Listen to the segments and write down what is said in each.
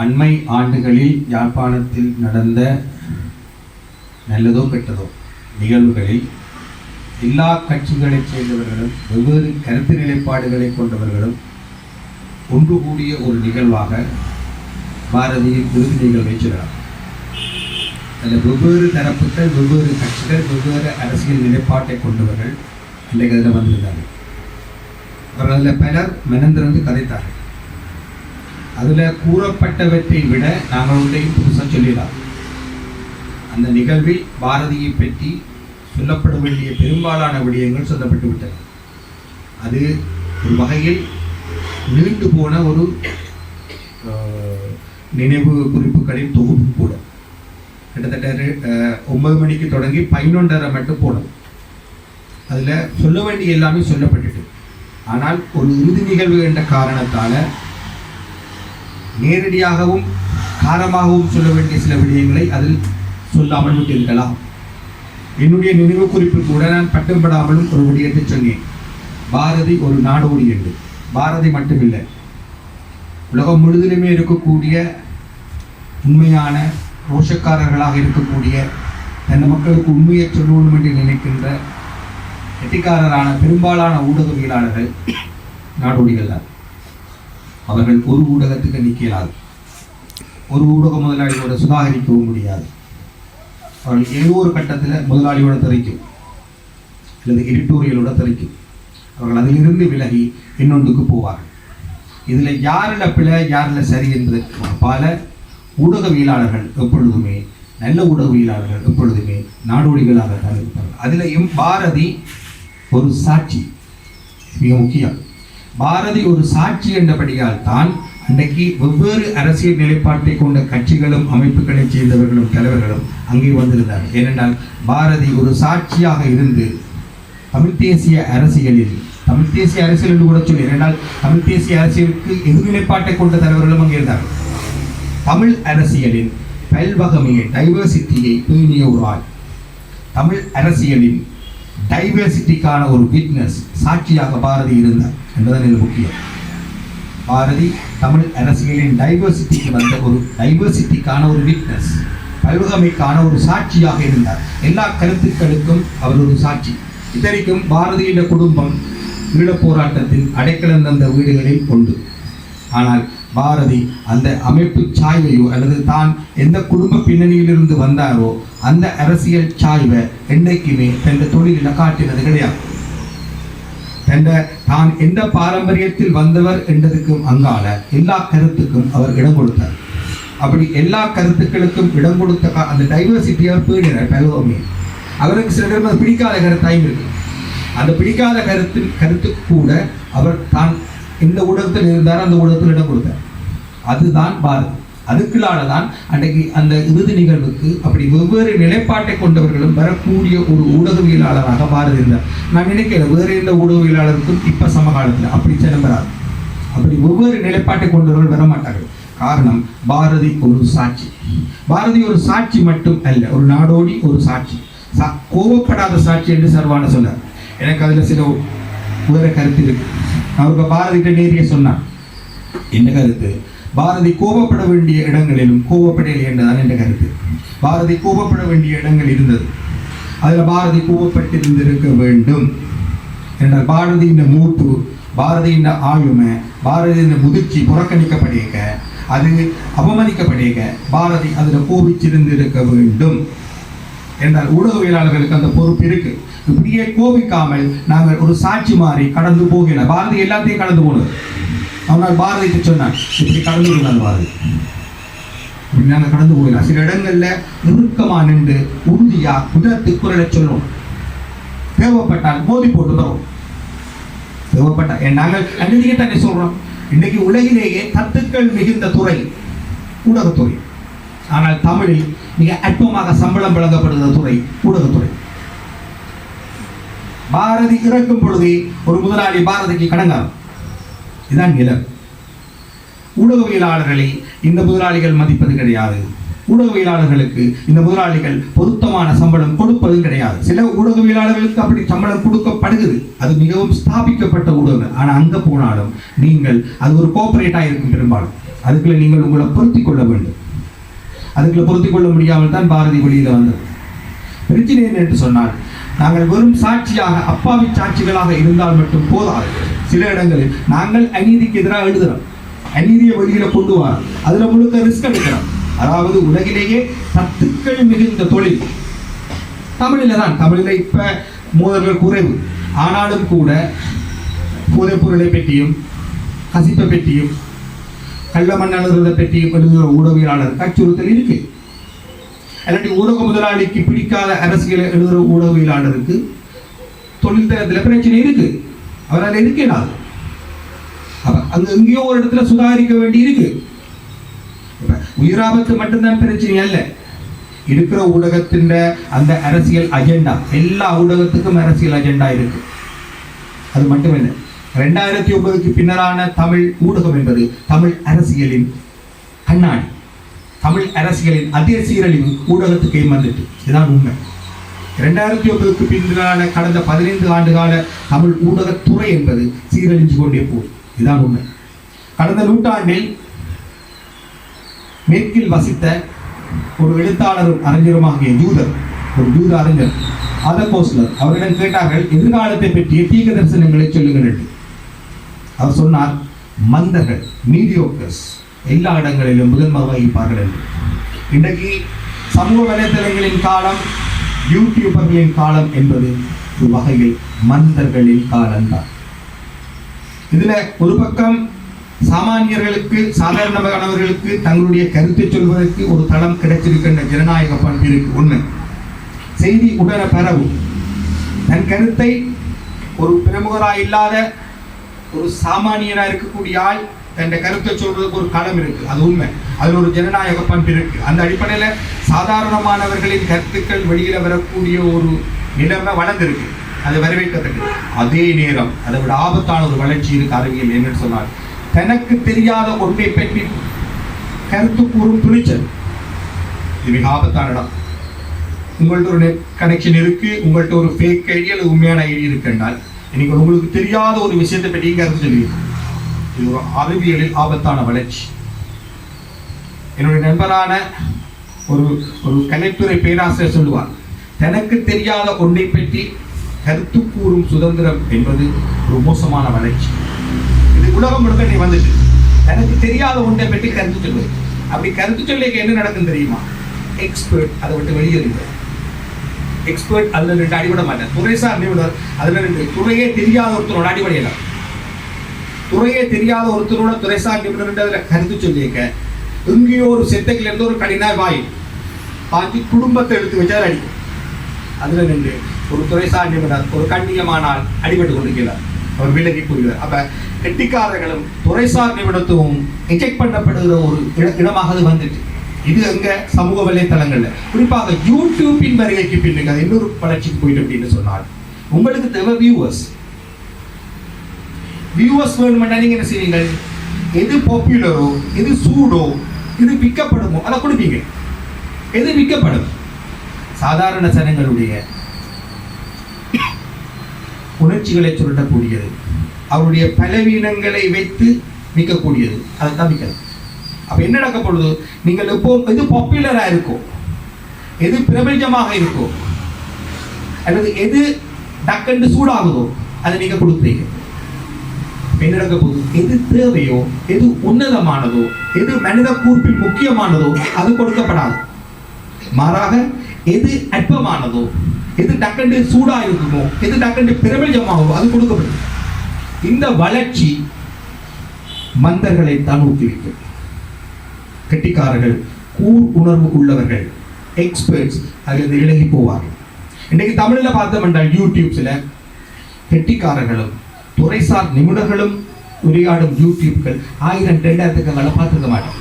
அண்மை ஆண்டுகளில் யாழ்ப்பாணத்தில் நடந்த நல்லதோ கெட்டதோ நிகழ்வுகளில் எல்லா கட்சிகளைச் சேர்ந்தவர்களும் வெவ்வேறு கருத்து நிலைப்பாடுகளை கொண்டவர்களும் ஒன்று கூடிய ஒரு நிகழ்வாக பாரதியின் விருது நிகழ்வை சொல்லலாம் அதில் வெவ்வேறு தரப்புகள் வெவ்வேறு கட்சிகள் வெவ்வேறு அரசியல் நிலைப்பாட்டை கொண்டவர்கள் இன்றைக்கு அதில் வந்திருந்தார்கள் அவர்கள் அதில் பலர் மெனந்திருந்து கதைத்தார்கள். அதில் கூறப்பட்டவற்றை விட நாங்கள் ஒன்றையும் புதுசாக சொல்லிடலாம். அந்த நிகழ்வில் பாரதியை பற்றி சொல்லப்பட வேண்டிய பெரும்பாலான விடயங்கள் சொல்லப்பட்டு விட்டன. அது ஒரு வகையில் நீண்டு போன ஒரு நினைவு குறிப்புகளின் தொகுப்பு கூட. கிட்டத்தட்ட ஒன்பது மணிக்கு தொடங்கி பதினொன்றரை மட்டும் போனது. அதில் சொல்ல வேண்டிய எல்லாமே சொல்லப்பட்டுட்டு. ஆனால் ஒரு இறுதி நிகழ்வு என்ற காரணத்தால் நேரடியாகவும் காரமாகவும் சொல்ல வேண்டிய சில விடயங்களை அதில் சொல்லாமல் விட்டிருக்கலாம். என்னுடைய நினைவு குறிப்பு கூட நான் பட்டம்படாமலும் ஒரு விடயத்தை சொன்னேன். பாரதி ஒரு நாடோடி என்று. பாரதி மட்டுமில்லை. உலகம் முழுதிலுமே இருக்கக்கூடிய உண்மையான ரோஷக்காரர்களாக இருக்கக்கூடிய தன் மக்களுக்கு உண்மையை சொல்லணும் என்று நினைக்கின்ற கெட்டிக்காரரான பெரும்பாலான ஊடகவியலாளர்கள் நாடோடிகள் தான். அவர்கள் ஒரு ஊடகத்துக்கு நிற்கலாது. ஒரு ஊடக முதலாளியோட சுதாகரிக்கவும் முடியாது. அவர்கள் ஏதோ ஒரு கட்டத்தில் முதலாளியோட தெரிக்கும். அல்லது எடிட்டோரியலோட தெரிக்கும். அவர்கள் அதிலிருந்து விலகி இன்னொன்றுக்கு போவார்கள். இதில் யாரில் பிழை யாரில் சரி என்பதற்கு பல ஊடகவியலாளர்கள் எப்பொழுதுமே நல்ல ஊடகவியலாளர்கள் எப்பொழுதுமே நாடோடிகளாக தான் இருப்பார்கள் அதிலையும் பாரதி ஒரு சாட்சி மிக முக்கியம். பாரதி ஒரு சாட்சி என்றபடியால் தான் அன்றைக்கு வெவ்வேறு அரசியல் நிலைப்பாட்டை கொண்ட கட்சிகளும் அமைப்புகளைச் சேர்ந்தவர்களும் தலைவர்களும் அங்கே வந்திருந்தார்கள். ஏனென்றால் பாரதி ஒரு சாட்சியாக இருந்து தமிழ் தேசிய அரசியலில் தமிழ் தேசிய அரசியல் என்று கூட சொல்லி ஏனென்றால் தமிழ் தேசிய அரசியலுக்கு எதிர்நிலைப்பாட்டை கொண்ட தலைவர்களும் அங்கே இருந்தார்கள். தமிழ் அரசியலின் பல்வகமையை டைவர்சிட்டியை பேணிய ஒரு ஆள். தமிழ் அரசியலின் டைவர்சிட்டிக்கான ஒரு விட்னஸ் சாட்சியாக பாரதி இருந்தார். என்பதுதான் இது முக்கியம் பாரதி தமிழ் அரசியலின் டைவர்சிட்டிக்கு வந்த ஒரு டைவர்சிட்டிக்கான ஒரு விட்னஸ் பல்வகமைக்கான ஒரு சாட்சியாக இருந்தார். எல்லா கருத்துக்களுக்கும் அவர் ஒரு சாட்சி. இத்தனைக்கும் பாரதியின் குடும்பம் ஈழப் போராட்டத்தில் அடைக்கலம் தந்த வீடுகளில் உண்டு. ஆனால் பாரதி அந்த அமைப்பு சாய்வையோ அல்லது தான் எந்த குடும்ப பின்னணியிலிருந்து வந்தாரோ அந்த அரசியல் சாய்வை என்றைக்குமே தன் தொழிலில் காட்டினது கிடையாது. என்ற தான் எந்த பாரம்பரியத்தில் வந்தவர் என்றதுக்கும் அங்கால எல்லா கருத்துக்கும் அவர் இடம் கொடுத்தார். அப்படி எல்லா கருத்துக்களுக்கும் இடம் கொடுத்த அந்த டைவர்சிட்டி அவர் பேணினார் பலவோமே அவருக்கு சில நேரம் பிடிக்காத கருத்தாயும் இருக்கு அந்த பிடிக்காத கருத்தின் கருத்துக்கு கூட அவர் தான் இந்த ஊடகத்தில் இருந்தார் அந்த ஊடகத்தில் இடம் கொடுத்தார். அதுதான் பாரதி அதுக்குள்ளால தான் அன்றைக்கு அந்த இறுதி நிகழ்வுக்கு அப்படி வெவ்வேறு நிலைப்பாட்டை கொண்டவர்களும் வரக்கூடிய ஒரு ஊடகவியலாளராக பாரதி இருந்தார் நான் நினைக்கிறேன் வேறு எந்த ஊடகவியலாளருக்கும் இப்ப சமகாலத்தில் அப்படி சிலம்பராது அப்படி ஒவ்வொரு நிலைப்பாட்டை கொண்டவர்கள் வர மாட்டார்கள் காரணம் பாரதி ஒரு சாட்சி. பாரதி ஒரு சாட்சி மட்டும் அல்ல ஒரு நாடோடி ஒரு சாட்சி. சா- கோவப்படாத சாட்சி என்று சர்வான சொன்னார். எனக்கு அதுல சில வேற கருத்து இருக்கு. அவருக்கு பாரதிட்ட நேரிய சொன்னான் என்ன கருத்து? பாரதி கோபப்பட வேண்டிய இடங்களிலும் கோபப்படவில்லை என்றுதான் என்ற கருத்து. பாரதி கோபப்பட வேண்டிய இடங்கள் இருந்தது. அதில் பாரதி கோபப்பட்டிருந்திருக்க வேண்டும் என்றால் பாரதியின் மூப்பு பாரதியின் ஆளுமை பாரதியின் முதிர்ச்சி புறக்கணிக்கப்படியிருக்க அது அவமதிக்கப்படியிருக்க பாரதி அதில் கோபிச்சிருந்திருக்க வேண்டும் என்றால் ஊடகவியலாளர்களுக்கு அந்த பொறுப்பு இருக்கு. இப்படியே கோபிக்காமல் நாங்கள் ஒரு சாட்சி மாறி கடந்து போகல. பாரதி எல்லாத்தையும் கடந்து போனது. அவனால் பாரதிக்கு சொன்னான் இப்படி கடந்து விடாது பாரதி. இப்படி கடந்து போயிடலாம் சில இடங்கள்ல நெருக்கமா நின்று உறுதியா குதிரத்து குரலை சொல்லும் தேவைப்பட்டால் மோதி போட்டு தரும் தேவைப்பட்ட நாங்கள் அன்றைக்கே தானே சொல்றோம். இன்றைக்கு உலகிலேயே கத்துக்கள் மிகுந்த துறை ஊடகத்துறை. ஆனால் தமிழில் மிக அற்பமாக சம்பளம் வழங்கப்படுகிற துறை ஊடகத்துறை. பாரதி இறக்கும் பொழுது ஒரு முதலாளி பாரதிக்கு கடங்காரம். இதுதான் நிலம். ஊடகவியலாளர்களை இந்த முதலாளிகள் மதிப்பது கிடையாது. ஊடகவியலாளர்களுக்கு இந்த முதலாளிகள் பொருத்தமான சம்பளம் கொடுப்பதும் கிடையாது. சில ஊடகவியலாளர்களுக்கு அப்படி சம்பளம் கொடுக்கப்படுகிறது. அது மிகவும் ஸ்தாபிக்கப்பட்ட ஊடகங்கள். ஆனால் அங்கே போனாலும் நீங்கள் அது ஒரு கோஆபரேட்டாக இருக்கும் பெரும்பாலும். அதுக்குள்ள நீங்கள் உங்களை பொருத்திக் கொள்ள வேண்டும். அதுக்குள்ள பொருத்திக் கொள்ள முடியாமல் தான் பாரதி வெளியில் வந்தது. பிரச்சனை என்ன என்று சொன்னால் நாங்கள் வெறும் சாட்சியாக அப்பாவி சாட்சிகளாக இருந்தால் மட்டும் போதாது. சில இடங்களில் நாங்கள் அநீதிக்கு எதிராக எழுதுகிறோம். அநீதியை வழியில கொண்டு வரோம் அதுல முழுக்க ரிஸ்க் எடுக்கிறோம் அதாவது உலகிலேயே சத்துக்கள் மிகுந்த தொழில். தமிழில தான் தமிழில இப்ப மோதல்கள் குறைவு. ஆனாலும் கூட போதைப் பொருளை பற்றியும் கசிப்பை பற்றியும் கள்ள மண் பெட்டியும் பற்றியும் எழுதுகிற ஊடகவியலாளர் அச்சுறுத்தல் இருக்கு. இல்லாட்டி ஊடக முதலாளிக்கு பிடிக்காத அரசியலை எழுதுகிற ஊடகவியலாளருக்கு தொழில் தரத்தில் பிரச்சனை இருக்கு. அவரால் இருக்கலாது அங்க எங்கேயோ ஒரு இடத்துல சுதாரிக்க வேண்டி இருக்கு உயிராபத்து மட்டும்தான் பிரச்சனை அல்ல. இருக்கிற ஊடகத்தின் அந்த அரசியல் அஜெண்டா எல்லா ஊடகத்துக்கும் அரசியல் அஜெண்டா இருக்கு. அது மட்டுமல்ல ரெண்டாயிரத்தி ஒன்பதுக்கு பின்னரான தமிழ் ஊடகம் என்பது தமிழ் அரசியலின் கண்ணாடி. தமிழ் அரசியலின் அதே சீரழிவு ஊடகத்துக்கு வந்துட்டு? இதுதான் உண்மை. ரெண்டாயிரத்தி ஒன்பதுக்கு பின்னரான கடந்த பதினைந்து ஆண்டு கால தமிழ் ஊடகத்துறை என்பது சீரழிஞ்சு கொண்டே போகும் இதுதான் உண்மை. கடந்த நூற்றாண்டில் மேற்கில் வசித்த ஒரு எழுத்தாளரும் அறிஞருமாகிய யூதர் ஒரு யூத அறிஞர் அதகோஸ்லர் அவரிடம் கேட்டார்கள் எதிர்காலத்தை பற்றிய தீக தரிசனங்களை சொல்லுங்கள் என்று. அவர் சொன்னார் மந்தர்கள் மீடியோக்கர்ஸ் எல்லா இடங்களிலும் முதன்மை வகிப்பார்கள் என்று. இன்றைக்கு சமூக வலைத்தளங்களின் காலம் யூடியூபர்களின் காலம் என்பது ஒரு வகையில் மந்தர்களின் காலம்தான். இதில் ஒரு பக்கம் சாமானியர்களுக்கு சாதாரணமானவர்களுக்கு தங்களுடைய கருத்தை சொல்வதற்கு ஒரு தளம் கிடைச்சிருக்கின்ற ஜனநாயக பண்பு இருக்கு. உண்மை செய்தி உடன பெறவும் தன் கருத்தை ஒரு பிரமுகராக இல்லாத ஒரு சாமானியனாக இருக்கக்கூடிய ஆள் தன் கருத்தை சொல்றதுக்கு ஒரு களம் இருக்கு. அது உண்மை. அதில் ஒரு ஜனநாயக பண்பு இருக்கு. அந்த அடிப்படையில் சாதாரணமானவர்களின் கருத்துக்கள் வெளியில் வரக்கூடிய ஒரு நிலைமை வளர்ந்துருக்கு. அது வரவேற்கத்தக்கது. அதே நேரம் அதை விட ஆபத்தான ஒரு வளர்ச்சி இருக்கு அறிவியல் என்னன்னு சொன்னால் தனக்கு தெரியாத ஒன்றை பற்றி கருத்து கூறும் துணிச்சல். இது மிக ஆபத்தான இடம். உங்கள்ட்ட ஒரு நெட் கனெக்ஷன் இருக்கு உங்கள்ட்ட ஒரு ஃபேக் ஐடி அல்லது உண்மையான ஐடி இருக்குன்றால் இன்னைக்கு உங்களுக்கு தெரியாத ஒரு விஷயத்தை பற்றி கருத்து சொல்லுவீங்க இது ஒரு அறிவியலில் ஆபத்தான வளர்ச்சி. என்னுடைய நண்பரான ஒரு ஒரு கலைத்துறை பேராசிரியர் சொல்லுவார் தனக்கு தெரியாத ஒன்றை பற்றி கருத்து கூறும் சுதந்திரம் என்பது ஒரு மோசமான வளர்ச்சி. இது உலகம் முழுக்க நீ வந்துட்டு எனக்கு தெரியாத ஒன்றை பற்றி கருத்து சொல்வது. அப்படி கருத்து சொல்லிக்க என்ன நடக்கும் தெரியுமா? எக்ஸ்பர்ட் அதை விட்டு வெளியேறுங்க எக்ஸ்பர்ட் அதில் ரெண்டு அடிபட மாட்டேன் துறைசார் நிபுணர் அதில் ரெண்டு துறையே தெரியாத ஒருத்தரோட அடிபடையலாம் துறையே தெரியாத ஒருத்தரோட துறைசார் நிபுணர் அதில் கருத்து சொல்லியிருக்க எங்கேயோ ஒரு செத்தைக்கிலேருந்து ஒரு கடினாய் வாய் பாஞ்சு குடும்பத்தை எடுத்து வச்சால் அடிக்கும். அதில் நின்று ஒரு துறைசார் நிபுணர் ஒரு கண்ணியமானால் அடிபட்டு கொண்டிருக்கிறார். அவர் விலகி போகிறார் அப்ப கெட்டிக்காரர்களும் துறைசார் நிபுணத்துவம் எஜெக்ட் பண்ணப்படுகிற ஒரு இடமாக அது வந்துட்டு. இது எங்க சமூக வலைத்தளங்கள்ல. குறிப்பாக யூடியூப்பின் வருகைக்கு பின்னுக்கு அது இன்னொரு வளர்ச்சிக்கு போயிட்டு அப்படின்னு சொன்னால் உங்களுக்கு தேவை வியூவர்ஸ் வியூவர்ஸ் வேணுமெண்டா நீங்க என்ன செய்வீங்க எது பாப்புலரோ எது சூடோ எது விற்கப்படுமோ அதை கொடுப்பீங்க. எது விற்கப்படும்? சாதாரண ஜனங்களுடைய உணர்ச்சிகளை சுரண்டக்கூடியது. அவருடைய பலவீனங்களை வைத்து நிற்கக்கூடியது. அதை தான் அப்போ என்ன நடக்க பொழுது நீங்கள் எப்போ எது பாப்புலராக இருக்கோ எது பிரபஞ்சமாக இருக்கோ அல்லது எது டக்கண்டு சூடாகுதோ அதை நீங்கள் கொடுக்குறீங்க. என்ன நடக்க போகுது? எது தேவையோ எது உன்னதமானதோ எது மனித கூர்ப்பில் முக்கியமானதோ அது கொடுக்கப்படாது. மாறாக எது அற்பமானதோ எது டக்கண்டு சூடாக இருக்குமோ எது டக்கண்டு பிரபஞ்சமாகவோ அது கொடுக்கப்படும். இந்த வளர்ச்சி மந்தர்களை தான் ஊக்குவிக்கும். கெட்டிக்காரர்கள் கூர் உணர்வு உள்ளவர்கள் எக்ஸ்பர்ட்ஸ் அதில் விலகி போவார்கள் இன்றைக்கு தமிழில் பார்த்தோம் என்றால் யூடியூப்ஸில் கெட்டிக்காரர்களும் துறைசார் நிபுணர்களும் உரையாடும் யூடியூப்கள் ஆயிரம் ரெண்டாயிரத்துக்கு மேலே பார்த்துருக்க மாட்டோம்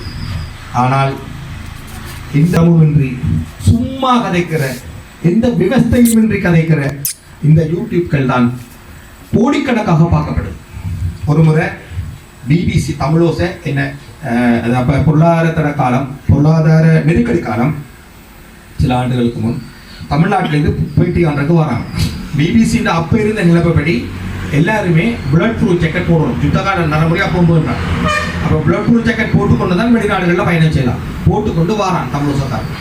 ஆனால் எந்த இன்றி சும்மா கதைக்கிற எந்த விவஸ்தையுமின்றி கதைக்கிற இந்த யூடியூப்கள் தான் கோடிக்கணக்காக பார்க்கப்படுது ஒரு முறை பிபிசி தமிழோசை என்ன அப்போ பொருளாதார காலம் பொருளாதார நெருக்கடி காலம் சில ஆண்டுகளுக்கு முன் தமிழ்நாட்டிலேருந்து பேட்டி காண்றதுக்கு வராங்க பிபிசின்ற அப்போ இருந்த நிலப்படி எல்லாருமே பிளட் ப்ரூஃப் ஜாக்கெட் போடணும். யுத்தகாலம் நடைமுறையாக போகும்போதுன்றாங்க அப்போ பிளட் ப்ரூஃப் ஜாக்கெட் போட்டுக்கொண்டு தான் வெளிநாடுகளில் பயணம் செய்யலாம். போட்டுக்கொண்டு வாரான் தமிழகக்காரன்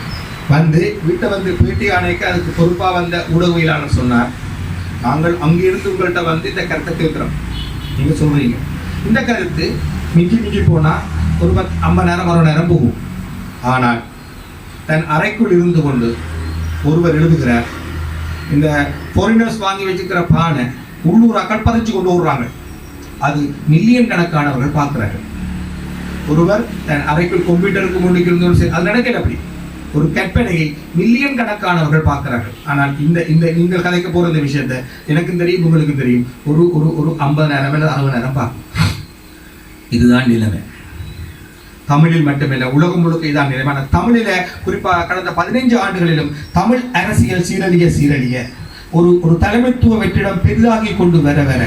வந்து வீட்டை வந்து பேட்டி ஆணைக்கு அதுக்கு பொறுப்பாக வந்த ஊடகவியலாளர் சொன்னார். நாங்கள் அங்கிருந்து உங்கள்கிட்ட வந்து இந்த கருத்தை கேட்குறோம். நீங்கள் சொல்கிறீங்க இந்த கருத்து மிஞ்சி மிஞ்சி போனால் ஒரு பத்து ஐம்பது நேரம் ஒரு நேரம் போகும். ஆனால் தன் அறைக்குள் இருந்து கொண்டு ஒருவர் எழுதுகிறார் இந்த ஃபாரினர்ஸ் வாங்கி வச்சுக்கிற பானை உள்ளூர் அக்கள் பதிச்சு கொண்டு வருவாங்க அது மில்லியன் கணக்கானவர்கள் பார்க்குறார்கள். ஒருவர் தன் அறைக்குள் கம்ப்யூட்டருக்கு முன்னுக்கு இருந்தோம் சரி அது நடக்கல அப்படி. ஒரு கற்பனையை மில்லியன் கணக்கானவர்கள் பார்க்கிறார்கள். ஆனால் இந்த இந்த நீங்கள் கதைக்க போற இந்த விஷயத்தை எனக்கும் தெரியும் உங்களுக்கும் தெரியும். ஒரு ஒரு ஒரு ஐம்பது நேரம் இல்லை அறுபது நேரம் பார்க்கும் இதுதான் நிலைமை. தமிழில் மட்டுமில்லை உலகம் முழுக்க இதான் நிலைமை. தமிழில குறிப்பாக கடந்த பதினைஞ்சு ஆண்டுகளிலும் தமிழ் அரசியல் சீரழிய சீரழிய ஒரு ஒரு தலைமைத்துவ வெற்றிடம் பெரிதாகி கொண்டு வர வர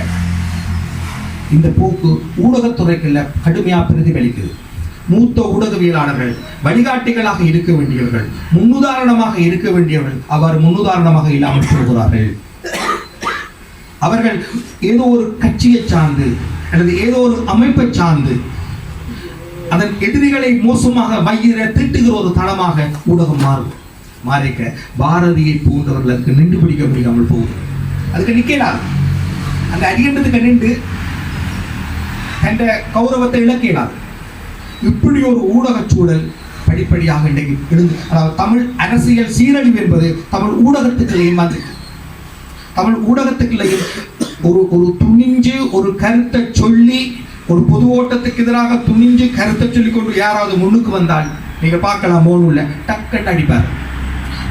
இந்த போக்கு ஊடகத்துறைக்குள்ள கடுமையா பிரதிபலிக்குது. மூத்த ஊடகவியலாளர்கள் வழிகாட்டிகளாக இருக்க வேண்டியவர்கள் முன்னுதாரணமாக இருக்க வேண்டியவர்கள் அவர் முன்னுதாரணமாக இல்லாமல் போகிறார்கள். அவர்கள் ஏதோ ஒரு கட்சியை சார்ந்து அல்லது ஏதோ ஒரு அமைப்பை சார்ந்து அதன் எதிரிகளை மோசமாக வையிற திட்டுகிற ஒரு தளமாக ஊடகம் மாறும். மாறிக்க பாரதியை போன்றவர்களுக்கு நின்று பிடிக்க முடியாமல் போகும். அதுக்கு நிற்கலாம் அந்த அடிக்கண்டத்துக்கு நின்று தன் கௌரவத்தை இழக்கிறார் இப்படி ஒரு ஊடகச் சூழல் படிப்படியாக இன்றைக்கு எழுந்து அதாவது தமிழ் அரசியல் சீரழிவு என்பது தமிழ் ஊடகத்துக்குள்ளேயும் வந்து தமிழ் ஊடகத்துக்குள்ளேயும் ஒரு ஒரு துணிஞ்சு ஒரு கருத்தை சொல்லி ஒரு பொது ஓட்டத்துக்கு எதிராக துணிஞ்சு கருத்தை சொல்லி கொண்டு யாராவது முன்னுக்கு வந்தால் நீங்க பார்க்கலாம் மோனுள்ள டக்கட்டு அடிப்பார்.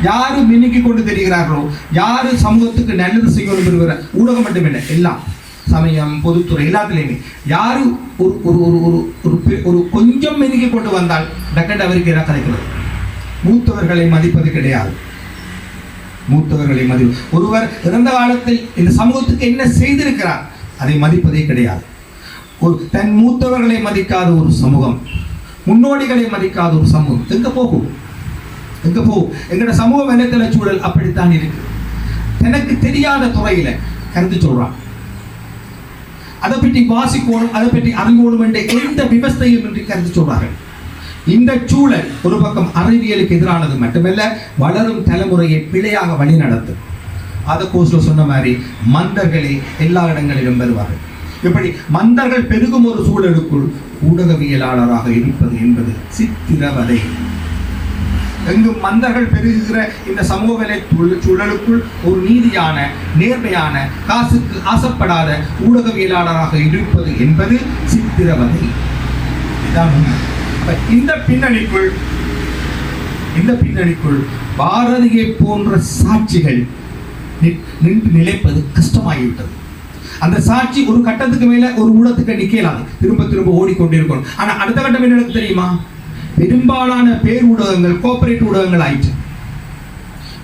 யாரு மின்னுக்கி கொண்டு தெரிகிறார்களோ யாரு சமூகத்துக்கு நல்லது செய்யணும் என்கிற ஊடகம் மட்டுமில்லை எல்லாம். சமயம் பொதுத்துறை எல்லாத்துலேயுமே. யார் ஒரு ஒரு ஒரு ஒரு ஒரு ஒரு கொஞ்சம் மினுக்கி கொண்டு வந்தால் டக்கண்ட் அவருக்கு என்ன கிடைக்கிறது மூத்தவர்களை மதிப்பது கிடையாது. மூத்தவர்களை மதி ஒருவர் இறந்த காலத்தில் இந்த சமூகத்துக்கு என்ன செய்திருக்கிறார் அதை மதிப்பதே கிடையாது. ஒரு தன் மூத்தவர்களை மதிக்காத ஒரு சமூகம் முன்னோடிகளை மதிக்காத ஒரு சமூகம். எங்க போகும் எங்க போகும் எங்களோட சமூக வலைத்தள சூழல்? அப்படித்தான் இருக்கு. எனக்கு தெரியாத துறையில கருத்து சொல்றான். அதை பற்றி வாசிக்கணும் அதை பற்றி அறிவோணும் என்ற எந்த விவஸ்தையும் என்று கருத்து சொல்றார்கள் இந்த சூழல் ஒரு பக்கம் அறிவியலுக்கு எதிரானது மட்டுமல்ல வளரும் தலைமுறையை பிழையாக வழிநடத்தும் அதை கோஸ்ல சொன்ன மாதிரி மந்தர்களே எல்லா இடங்களிலும் வருவார்கள். இப்படி மந்தர்கள் பெருகும் ஒரு சூழலுக்குள் ஊடகவியலாளராக இருப்பது என்பது சித்திரவதை. எங்கும் மந்தர்கள் பெருகுகிற இந்த சமூக விலை சூழலுக்குள் ஒரு நீதியான நேர்மையான காசுக்கு ஆசைப்படாத ஊடகவியலாளராக இருப்பது என்பது சித்திரவதை. இந்த பின்னணிக்குள் இந்த பின்னணிக்குள் பாரதியை போன்ற சாட்சிகள் நின்று நிலைப்பது கஷ்டமாகிவிட்டது. அந்த சாட்சி ஒரு கட்டத்துக்கு மேல ஒரு ஊடகத்துக்கு நிக்கலாம் திரும்ப திரும்ப ஓடிக்கொண்டிருக்கணும். ஆனா அடுத்த கட்டம் என்ன தெரியுமா? பெரும்பாலான பேர் ஊடகங்கள் கோஆபரேட் ஊடகங்கள் ஆயிற்று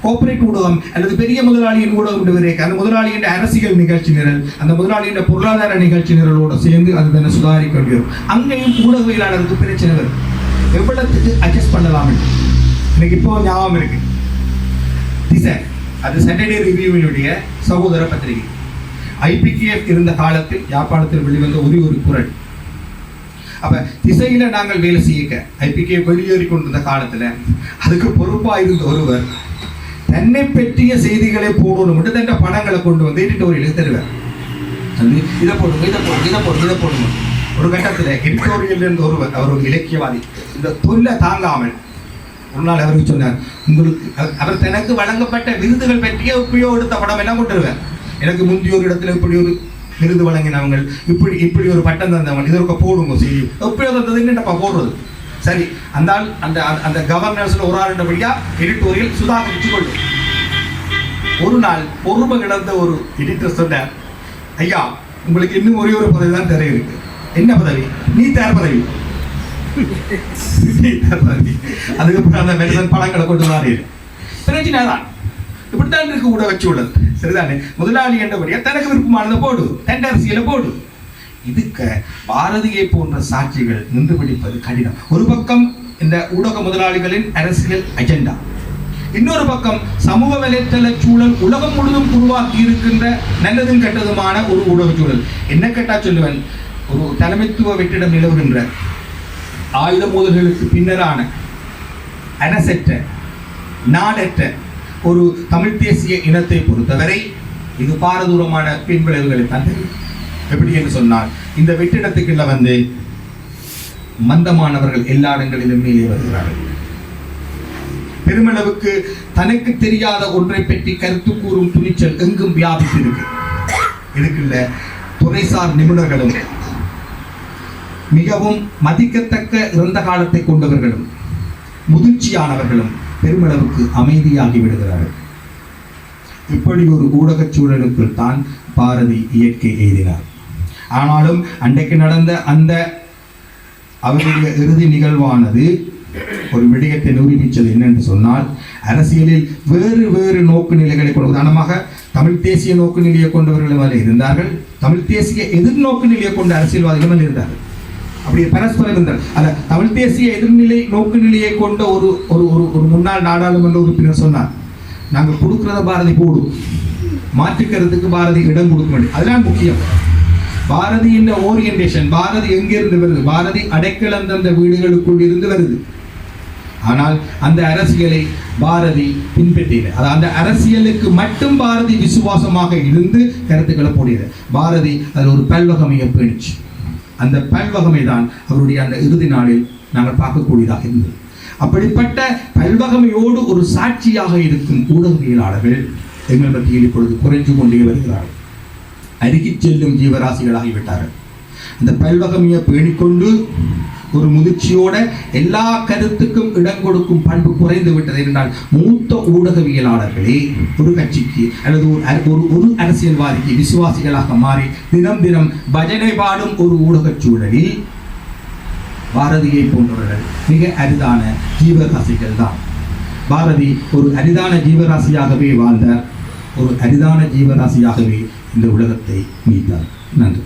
கோஆபரேட் ஊடகம் அல்லது பெரிய முதலாளியின் ஊடகம் என்று வரைக்கும் அந்த முதலாளியின் அரசியல் நிகழ்ச்சி நிரல் அந்த முதலாளியின் பொருளாதார நிகழ்ச்சி நிரலோடு சேர்ந்து அது தன்னை சுதாரிக்க வேண்டியது அங்கேயும் ஊடகவியலாளருக்கு பிரச்சனை வரும். எவ்வளவுக்கு அட்ஜஸ்ட் பண்ணலாம் எனக்கு இப்போ ஞாபகம் இருக்கு. திசை. அது சாட்டர்டே ரிவ்யூவினுடைய சகோதர பத்திரிகை. ஐபிகேஎஃப் இருந்த காலத்தில் யாழ்ப்பாணத்தில் வெளிவந்த ஒரே ஒரு குரல். அப்போ திசையில நாங்கள் வேலை செய்யக்க. ஐபிகே வெளியேறி கொண்டிருந்த காலத்துல அதுக்கு பொறுப்பாக இருந்த ஒருவர் தன்னை பற்றிய செய்திகளை போடணும் மட்டும் தன் படங்களை கொண்டு வந்து எடிட்டோரியலுக்கு தருவார் வந்து இதை போடுங்க இதை போடுங்க இதை போடுங்க இதை போடுங்க. ஒரு கட்டத்தில் எடிட்டோரியல் இருந்த ஒருவர் அவர் ஒரு இலக்கியவாதி. இந்த தொல்லை தாங்காமல் ஒரு நாள் அவருக்கு சொன்னார் உங்களுக்கு அவர்- தனக்கு வழங்கப்பட்ட விருதுகள் பற்றிய இப்படியோ எடுத்த படம் என்ன கொண்டு எனக்கு முந்தைய ஒரு இடத்துல இப்படி ஒரு விருது வழங்கினவங்க இப்படி இப்படி ஒரு பட்டம் தந்தவன் இதற்கு போடுங்க சரி. எப்படியோ தந்தது என்னப்பா போடுறது? சரி அந்த அந்த அந்த- கவர்னர்ஸ்ல ஒரு ஆள் எடிட்டோரியல் சுதாகரித்து கொள்ளும் ஒரு நாள் பொறுமை கிடந்த ஒரு எடிட்டர் சொன்னார் ஐயா உங்களுக்கு இன்னும் ஒரே ஒரு பதவி தான் தெரிய இருக்கு. என்ன பதவி? நீ தேர் பதவி. அதுக்கப்புறம் அந்த மெடிசன் பழங்களை கொண்டு மாறி பிரச்சனை தான் இப்படித்தான் இருக்கு கூட வச்சு உள்ளது சரிதானே? முதலாளி என்றபடியா தனக்கு விருப்பமானதை போடு தெண்டரசியில போடு. இதுக்க பாரதியை போன்ற சாட்சிகள் நின்று பிடிப்பது கடினம். ஒரு பக்கம் இந்த ஊடக முதலாளிகளின் அரசியல் அஜெண்டா இன்னொரு பக்கம் சமூக வலைத்தள சூழல் உலகம் முழுதும் உருவாக்கி இருக்கின்ற நல்லதும் கெட்டதுமான ஒரு ஊடக சூழல். என்ன கேட்டா சொல்லுவேன்? ஒரு தலைமைத்துவ வெற்றிடம் நிலவுகின்ற ஆயுத மோதல்களுக்கு பின்னரான அனசெற்ற நாடற்ற ஒரு தமிழ் தேசிய இனத்தை பொறுத்தவரை இது பாரதூரமான பின்விளைவுகளை தந்தது. எப்படி என்று சொன்னால் இந்த வெற்றிடத்துக்குள்ள வந்து மந்தமானவர்கள் எல்லா இடங்களிலும் மேலே வருகிறார்கள். பெருமளவுக்கு தனக்கு தெரியாத ஒன்றை பற்றி கருத்து கூறும் துணிச்சல் எங்கும் வியாபித்திருக்கு. இதுக்குள்ள துறைசார் நிபுணர்களும் மிகவும் மதிக்கத்தக்க இறந்த காலத்தை கொண்டவர்களும் முதிர்ச்சியானவர்களும் பெருமளவுக்கு அமைதியாகி விடுகிறார்கள். இப்படி ஒரு ஊடகச் சூழலுக்குள் தான் பாரதி இயற்கை எய்தினார். ஆனாலும் அன்றைக்கு நடந்த அந்த அவருடைய இறுதி நிகழ்வானது ஒரு விடயத்தை நிரூபித்தது என்னென்று சொன்னால் அரசியலில் வேறு வேறு நோக்கு நிலைகளை கொண்டு உதாரணமாக தமிழ் தேசிய நோக்கு நிலையை கொண்டவர்கள் இருந்தார்கள் தமிழ் தேசிய எதிர்நோக்கு நிலையை கொண்ட அரசியல்வாதிகள் அதில் இருந்தார்கள். அப்படி பரஸ்பர இருந்தார் அல்ல தமிழ் தேசிய எதிர்நிலை நோக்கு நிலையை கொண்ட ஒரு ஒரு ஒரு ஒரு முன்னாள் நாடாளுமன்ற உறுப்பினர் சொன்னார். நாங்கள் கொடுக்குறத பாரதி போடும் மாற்றுக்கிறதுக்கு பாரதி இடம் கொடுக்க வேண்டும் அதெல்லாம் முக்கியம். பாரதி என்ன ஓரியன்டேஷன் பாரதி எங்கிருந்து வருது? பாரதி அடைக்கலம் தந்த வீடுகளுக்குள் இருந்து வருது. ஆனால் அந்த அரசியலை பாரதி பின்பற்றியது. அது அந்த அரசியலுக்கு மட்டும் பாரதி விசுவாசமாக இருந்து கருத்துக்களை போடியது. பாரதி அதில் ஒரு பல்வகமையை பேணிச்சு அந்த பல்வகமை தான் அவருடைய அந்த இறுதி நாளில் நாங்கள் பார்க்கக்கூடியதாக இருந்தது. அப்படிப்பட்ட பல்வகமையோடு ஒரு சாட்சியாக இருக்கும் ஊடகவியலாளர்கள் எங்கள் மத்தியில் இப்பொழுது குறைஞ்சு கொண்டே வருகிறார்கள். அருகிச் செல்லும் ஜீவராசிகளாகிவிட்டார்கள். அந்த பல்வகமையை பேணிக்கொண்டு ஒரு முதிர்ச்சியோட எல்லா கருத்துக்கும் இடம் கொடுக்கும் பண்பு குறைந்து விட்டது என்றால் மூத்த ஊடகவியலாளர்களே ஒரு கட்சிக்கு அல்லது ஒரு ஒரு ஒரு அரசியல்வாதிக்கு விசுவாசிகளாக மாறி தினம் தினம் பஜனை பாடும் ஒரு ஊடகச் சூழலில் பாரதியை போன்றவர்கள் மிக அரிதான ஜீவராசிகள் தான். பாரதி ஒரு அரிதான ஜீவராசியாகவே வாழ்ந்தார் ஒரு அரிதான ஜீவராசியாகவே இந்த உலகத்தை மீட்டார். நன்றி.